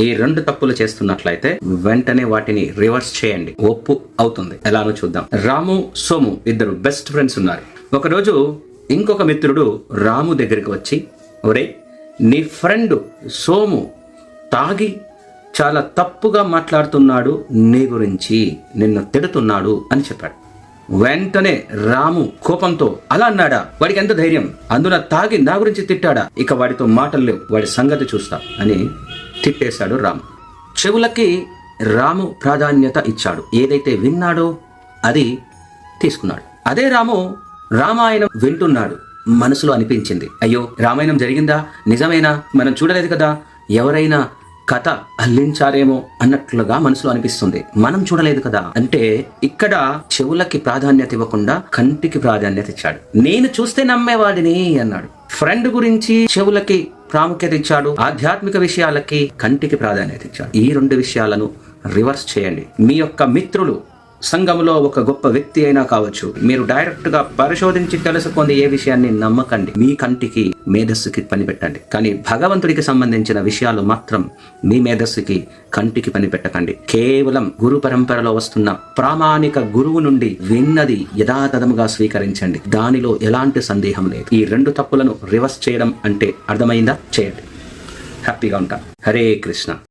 ఈ రెండు తప్పులు చేస్తున్నట్లయితే వెంటనే వాటిని రివర్స్ చేయండి. ఒప్పు అవుతుంది. ఎలానో చూద్దాం. రాము సోము ఇద్దరు బెస్ట్ ఫ్రెండ్స్ ఉన్నారు. ఒకరోజు ఇంకొక మిత్రుడు రాము దగ్గరికి వచ్చి ఒరే నీ ఫ్రెండ్ సోము తాగి చాలా తప్పుగా మాట్లాడుతున్నాడు నీ గురించి నిన్ను తిడుతున్నాడు అని చెప్పాడు. వెంటనే రాము కోపంతో అలా అన్నాడా? వాడికి ఎంత ధైర్యం? అందున తాగి నా గురించి తిట్టాడా? ఇక వాడితో మాటలు లేవు. వాడి సంగతి చూస్తా అని తిట్టేశాడు రాము. చెవులకి రాము ప్రాధాన్యత ఇచ్చాడు. ఏదైతే విన్నాడో అది తీసుకున్నాడు. అదే రాము రామాయణం వింటున్నాడు. మనసులో అనిపించింది. అయ్యో రామాయణం జరిగిందా? నిజమేనా? మనం చూడలేదు కదా. ఎవరైనా కథ అల్లించారేమో అన్నట్లుగా మనసులో అనిపిస్తుంది. మనం చూడలేదు కదా. అంటే ఇక్కడ చెవులకి ప్రాధాన్యత ఇవ్వకుండా కంటికి ప్రాధాన్యత ఇచ్చాడు. నేను చూస్తే నమ్మేవాడిని అన్నాడు. ఫ్రెండ్ గురించి చెవులకి ప్రాముఖ్యత ఇచ్చాడు. ఆధ్యాత్మిక విషయాలకి కంటికి ప్రాధాన్యత ఇచ్చాడు. ఈ రెండు విషయాలను రివర్స్ చేయండి. మీ యొక్క మిత్రులు సంఘంలో ఒక గొప్ప వ్యక్తి అయినా కావచ్చు మీరు డైరెక్ట్గా పరిశోధించి తెలుసుకుంది ఏ విషయాన్ని నమ్మకండి. మీ కంటికి మేధస్సుకి పనిపెట్టండి. కానీ భగవంతుడికి సంబంధించిన విషయాలు మాత్రం మీ మేధస్సుకి కంటికి పనిపెట్టకండి. కేవలం గురు పరంపరలో వస్తున్న ప్రామాణిక గురువు నుండి విన్నది యథాతథముగా స్వీకరించండి. దానిలో ఎలాంటి సందేహం లేదు. ఈ రెండు తప్పులను రివర్స్ చేయడం అంటే అర్థమైందా? చేయండి. హ్యాపీగా ఉంటా. హరే కృష్ణ.